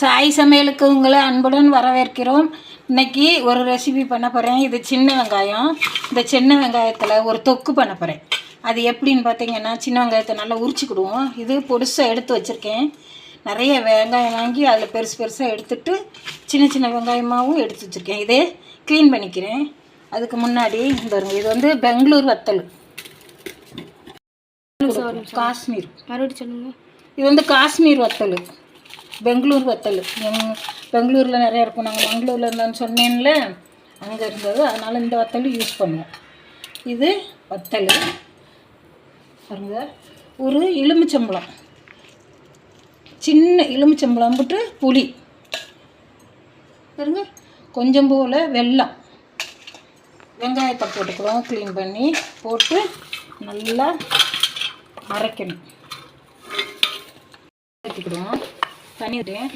சாய் சமையலுக்கு உங்களை அன்புடன் வரவேற்கிறோம். இன்னைக்கு ஒரு ரெசிபி பண்ண போகிறேன் இது சின்ன வெங்காயம். இந்த சின்ன வெங்காயத்தில் ஒரு தொக்கு பண்ண போகிறேன் அது எப்படின்னு பார்த்தீங்கன்னா சின்ன வெங்காயத்தை நல்லா உரிச்சுக்கிடுவோம். இது பொடுசாக எடுத்து வச்சுருக்கேன். நிறைய வெங்காயம் வாங்கி அதில் பெருசு பெருசாக எடுத்துட்டு சின்ன சின்ன வெங்காயமாகவும் எடுத்து வச்சுருக்கேன். இதே க்ளீன் பண்ணிக்கிறேன். அதுக்கு முன்னாடி இந்த இது வந்து பெங்களூர் வத்தல். காஷ்மீர். மறுபடியும் சொல்லுங்க. இது வந்து காஷ்மீர் வத்தல். பெங்களூர் வத்தல். எங் பெங்களூரில் நிறையா இருக்கும். நாங்கள் மங்களூரில் இருந்தோம்னு சொன்னேன்ல அங்கே இருந்தது. அதனால் இந்த வத்தல் யூஸ் பண்ணுவோம். இது வத்தல். பாருங்க. ஒரு எலுமிச்சம்பழம். சின்ன எலுமிச்சம்பழம் போட்டு புளி. பாருங்க. கொஞ்சம் போல் வெல்லம். வெங்காயத்தை போட்டுக்கிறோம். க்ளீன் பண்ணி போட்டு நல்லா அரைக்கணும். எடுத்துக்கிடுவோம் தண்ணி ஊற்றேன்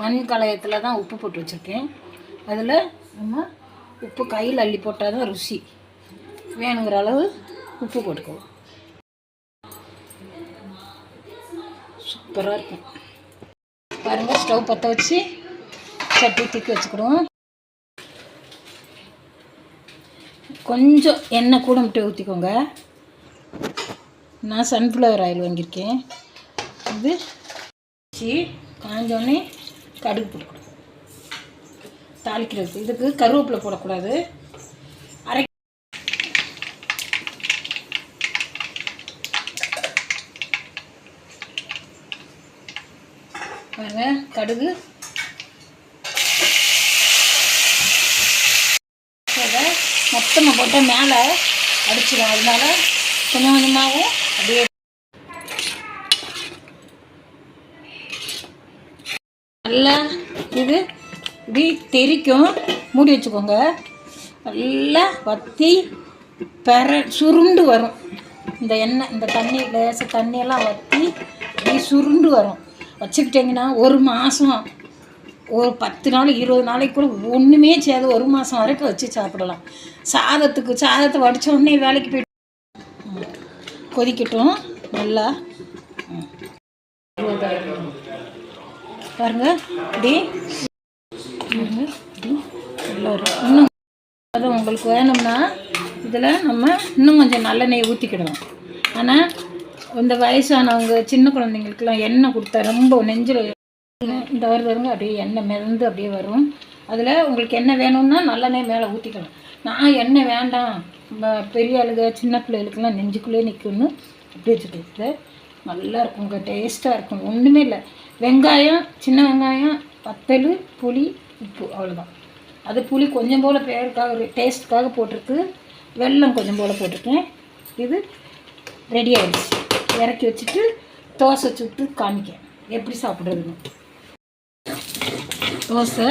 மண் கலயத்தில் தான் உப்பு போட்டு வச்சுருக்கேன். அதில் நம்ம உப்பு கையில் அள்ளி போட்டால் தான் ருசி. வேணுங்கிற அளவு உப்பு போட்டுக்குவோம் சூப்பராக இருக்கும். பாருங்கள் ஸ்டவ் பற்ற வச்சு சட்டி தூக்கி வச்சுக்கிடுவோம். கொஞ்சம் எண்ணெய் கூட மட்டும் ஊற்றிக்கோங்க நான் சன்ஃப்ளவர் ஆயில் வாங்கியிருக்கேன். இது வச்சு காஞ்சோடனே கடுகு போட்டுக்கணும் தாளிக்கிறதுக்கு. இதுக்கு கருவேப்பிலை போடக்கூடாது. அரை பாருங்க கடுகு அதை மொத்தமாக போட்டால் மேலே அடிச்சிடும் அதனால கொஞ்சம் கொஞ்சமாகவும் அப்படியே நல்லா இது இப்படி தெரிக்கும். மூடி வச்சுக்கோங்க. நல்லா வத்தி பெற சுருண்டு வரும். இந்த எண்ணெய் இந்த தண்ணி லேச தண்ணியெல்லாம் வற்றி இப்படி சுருண்டு வரும். வச்சுக்கிட்டிங்கன்னா ஒரு மாதம் ஒரு பத்து நாள் இருபது நாளைக்கு கூட ஒன்றுமே செய்யாது ஒரு மாதம் வரைக்கும் வச்சு சாப்பிடலாம். சாதத்துக்கு சாதத்தை வடித்த உடனே வேலைக்கு போயிட்டு கொதிக்கட்டும். நல்லா. பாருங்க. இப்படி இன்னும் அது உங்களுக்கு வேணும்னா இதில் நம்ம இன்னும் கொஞ்சம் நல்லெண்ணெய் ஊற்றிக்கிடலாம் ஆனால் இந்த வயசானவங்க சின்ன குழந்தைங்களுக்குலாம் எண்ணெய் கொடுத்தா ரொம்ப நெஞ்சில் இந்த வருது அப்படியே எண்ணெய் மிதந்து அப்படியே வரும். அதில் உங்களுக்கு என்ன வேணும்னா நல்லெண்ணெய் மேலே ஊற்றிக்கலாம் நான் எண்ணெய் வேண்டாம். பெரிய ஆளுங்க சின்ன பிள்ளைகளுக்கெல்லாம் நெஞ்சுக்குள்ளே நிற்கும்னு அப்படி வச்சுட்டு நல்லா இருக்குங்க. டேஸ்ட்டாக இருக்கும். ஒன்றுமே இல்லை. வெங்காயம் சின்ன வெங்காயம் வத்தல் புளி உப்பு அவ்வளோதான் அது புளி கொஞ்சம் போல் பேருக்காக டேஸ்ட்டுக்காக போட்டிருக்கு. வெல்லம் கொஞ்சம் போல் போட்டிருக்கேன். இது ரெடி ஆகிடுச்சு இறக்கி வச்சுட்டு தோசை சுட்டு காமிக்கேன் எப்படி சாப்பிட்றதுன்னு. தோசை.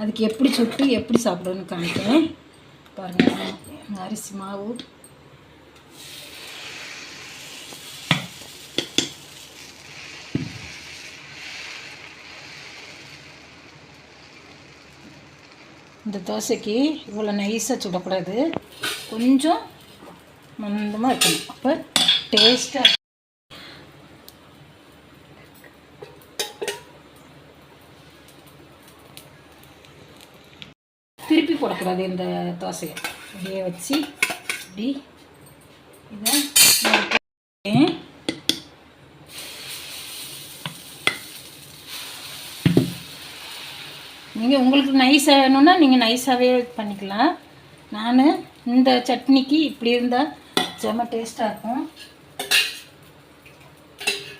அதுக்கு எப்படி சுட்டு எப்படி சாப்பிட்றதுன்னு காமிக்கிறேன். பாருங்கள் அரிசி மாவு. இந்த தோசைக்கு இவ்வளோ நைஸாக சுடக்கூடாது. கொஞ்சம் மந்தமாக இருக்கணும் அப்போ டேஸ்ட்டாக திருப்பி போடக்கூடாது இந்த தோசையை. அப்படியே வச்சு இப்படி இதை நீங்கள் உங்களுக்கு நைஸாக வேணும்னா நீங்கள் நைஸாகவே பண்ணிக்கலாம். நான் இந்த சட்னிக்கு இப்படி இருந்தால் செம்ம டேஸ்ட்டாக இருக்கும்.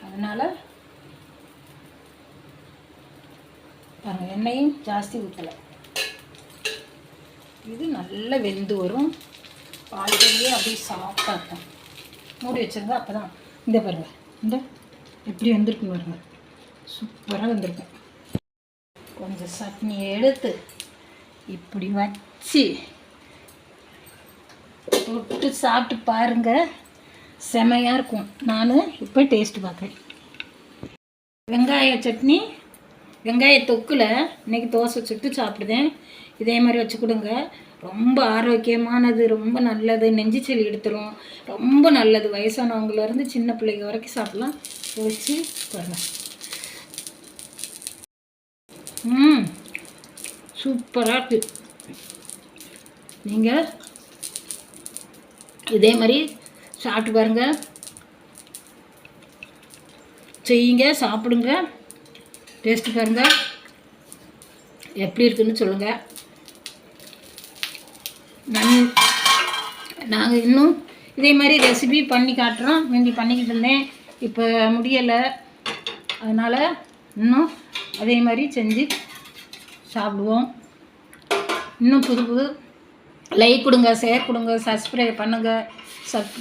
அதனால் பாருங்கள் எண்ணெயும் ஜாஸ்தி ஊற்றலை இது நல்லா வெந்து வரும். பால்கறியே அப்படியே சாஃப்டாக இருக்கும். மூடி வச்சுருந்தா அப்போ தான் இந்த பாருங்கள் இந்த எப்படி வந்திருக்கு பாருங்க. சூப்பராக வந்திருக்கும் கொஞ்சம் சட்னி எடுத்து இப்படி வச்சு தொட்டு சாப்பிட்டு பாருங்க. செமையாக இருக்கும். நான் இப்போ டேஸ்ட் பார்க்குறேன். வெங்காய சட்னி. வெங்காய தொக்கில் இன்னைக்கு தோசை சுட்டு சாப்பிடுதேன். இதே மாதிரி வச்சு கொடுங்க. ரொம்ப ஆரோக்கியமானது ரொம்ப நல்லது. நெஞ்சு எடுத்துரும். ரொம்ப நல்லது. வயசானவங்கலேருந்து சின்ன பிள்ளைங்க வரைக்கும் சாப்பிடலாம். வச்சு பாருங்க. ம். சூப்பராக இருக்குது நீங்கள் இதே மாதிரி சாப்பிட்டு பாருங்கள் செய்யுங்க சாப்பிடுங்க. டேஸ்ட்டு பாருங்கள் எப்படி இருக்குன்னு சொல்லுங்கள் நன் நாங்கள் இன்னும் இதே மாதிரி ரெசிபி பண்ணி காட்டுறோம். முந்தி பண்ணிக்கிட்டு இருந்தேன். இப்போ முடியலை. அதனால் இன்னும் அதே மாதிரி செஞ்சு சாப்பிடுவோம். இன்னும் புது புது லைக் கொடுங்க ஷேர் கொடுங்க சப்ஸ்கிரைப் பண்ணுங்கள் சப்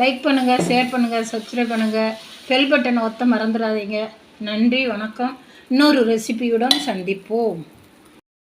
லைக் பண்ணுங்கள் ஷேர் பண்ணுங்கள் சப்ஸ்கிரைப் பண்ணுங்கள் பெல் பட்டனை ஒத்த மறந்துடாதீங்க. நன்றி வணக்கம். இன்னொரு ரெசிபியுடன் சந்திப்போம்.